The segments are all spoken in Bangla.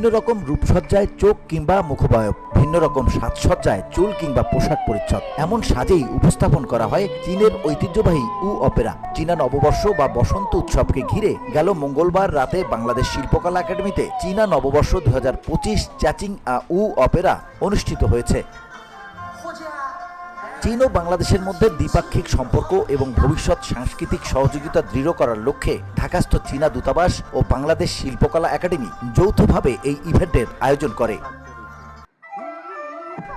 ভিন্ন রকম রূপসজ্জায় চোখ কিংবা মুখবয়ব ভিন্ন রকম সাজসজ্জায় চুল কিংবা পোশাক পরিচ্ছদ। এমন সাজেই উপস্থাপন করা হয় চীনের ঐতিহ্যবাহী উ অপেরা। চীনা নববর্ষ বা বসন্ত উৎসবকে ঘিরে গেল মঙ্গলবার রাতে বাংলাদেশ শিল্পকলা একাডেমিতে চীনা নববর্ষ দু হাজার পঁচিশ চ্যাচিং আ উ অপেরা অনুষ্ঠিত হয়েছে। চীন ও বাংলাদেশের মধ্যে দ্বিপাক্ষিক সম্পর্ক এবং ভবিষ্যৎ সাংস্কৃতিক সহযোগিতা দৃঢ় করার লক্ষ্যে ঢাকাস্থ চীনা দূতাবাস ও বাংলাদেশ শিল্পকলা একাডেমি যৌথভাবে এই ইভেন্টের আয়োজন করে।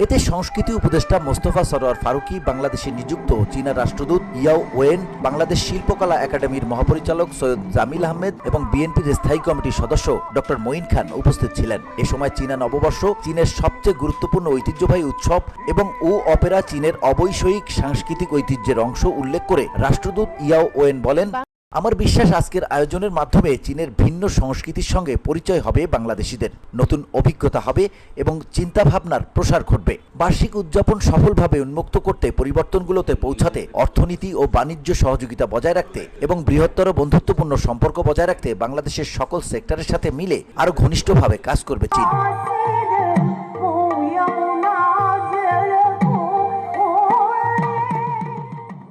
এতে সংস্কৃতি উপদেষ্টা মোস্তফা সরোয়ার ফারুকি বাংলাদেশে নিযুক্ত চীনা রাষ্ট্রদূত ইয়াও ওয়েন, বাংলাদেশ শিল্পকলা একাডেমির মহাপরিচালক সৈয়দ জামিল আহমেদ এবং বিএনপির স্থায়ী কমিটির সদস্য ডক্টর মঈন খান উপস্থিত ছিলেন। এ সময় চীনা নববর্ষ চীনের সবচেয়ে গুরুত্বপূর্ণ ঐতিহ্যবাহী উৎসব এবং ও অপেরা চীনের অবৈষয়িক সাংস্কৃতিক ঐতিহ্যের অংশ উল্লেখ করে রাষ্ট্রদূত ইয়াও ওয়েন বলেন আমার বিশ্বাস আজকের আয়োজনের মাধ্যমে চীনের ভিন্ন সংস্কৃতির সঙ্গে পরিচয় হবে বাংলাদেশিদের। নতুন অভিজ্ঞতা হবে এবং চিন্তাভাবনার প্রসার ঘটবে। বার্ষিক উদযাপন সফলভাবে উন্মুক্ত করতে পরিবর্তনগুলোতে পৌঁছাতে অর্থনীতি ও বাণিজ্য সহযোগিতা বজায় রাখতে এবং বৃহত্তর বন্ধুত্বপূর্ণ সম্পর্ক বজায় রাখতে বাংলাদেশের সকল সেক্টরের সাথে মিলে আরও ঘনিষ্ঠভাবে কাজ করবে চীন।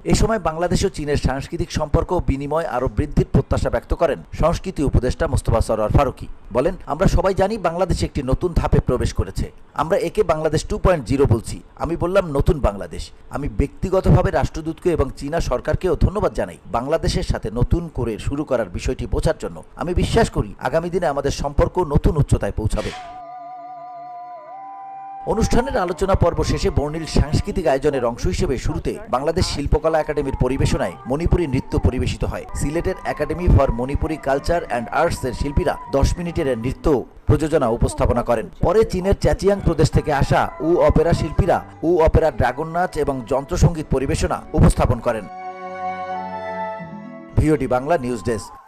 এ সময় বাংলাদেশ ও চীনের সাংস্কৃতিক সম্পর্ক বিনিময় আরও বৃদ্ধির প্রত্যাশা ব্যক্ত করেন সংস্কৃতি উপদেষ্টা মোস্তফা সরোয়ার ফারুকি। বলেন, আমরা সবাই জানি বাংলাদেশ একটি নতুন ধাপে প্রবেশ করেছে। আমরা একে বাংলাদেশ টু পয়েন্ট জিরো বলছি। আমি বললাম, নতুন বাংলাদেশ। আমি ব্যক্তিগতভাবে রাষ্ট্রদূতকে এবং চীনা সরকারকেও ধন্যবাদ জানাই বাংলাদেশের সাথে নতুন করে শুরু করার বিষয়টি বোঝার জন্য। আমি বিশ্বাস করি, আগামী দিনে আমাদের সম্পর্ক নতুন উচ্চতায় পৌঁছাবে। অনুষ্ঠানের আলোচনা পর্ব শেষে বর্ণিল সাংস্কৃতিক আয়োজনের অংশ হিসেবে শুরুতে বাংলাদেশ শিল্পকলা একাডেমির পরিবেশনায় মণিপুরী নৃত্য পরিবেশিত হয়। সিলেটের academy for Manipuri culture and arts এর শিল্পীরা দশ মিনিটের নৃত্য প্রযোজনা উপস্থাপনা করেন। পরে চীনের চ্যাচিয়াং প্রদেশ থেকে আসা উ অপেরা শিল্পীরা উ অপেরা ড্রাগন নাচ এবং যন্ত্রসঙ্গীত পরিবেশনা উপস্থাপন করেন। VOD Bangla news desk.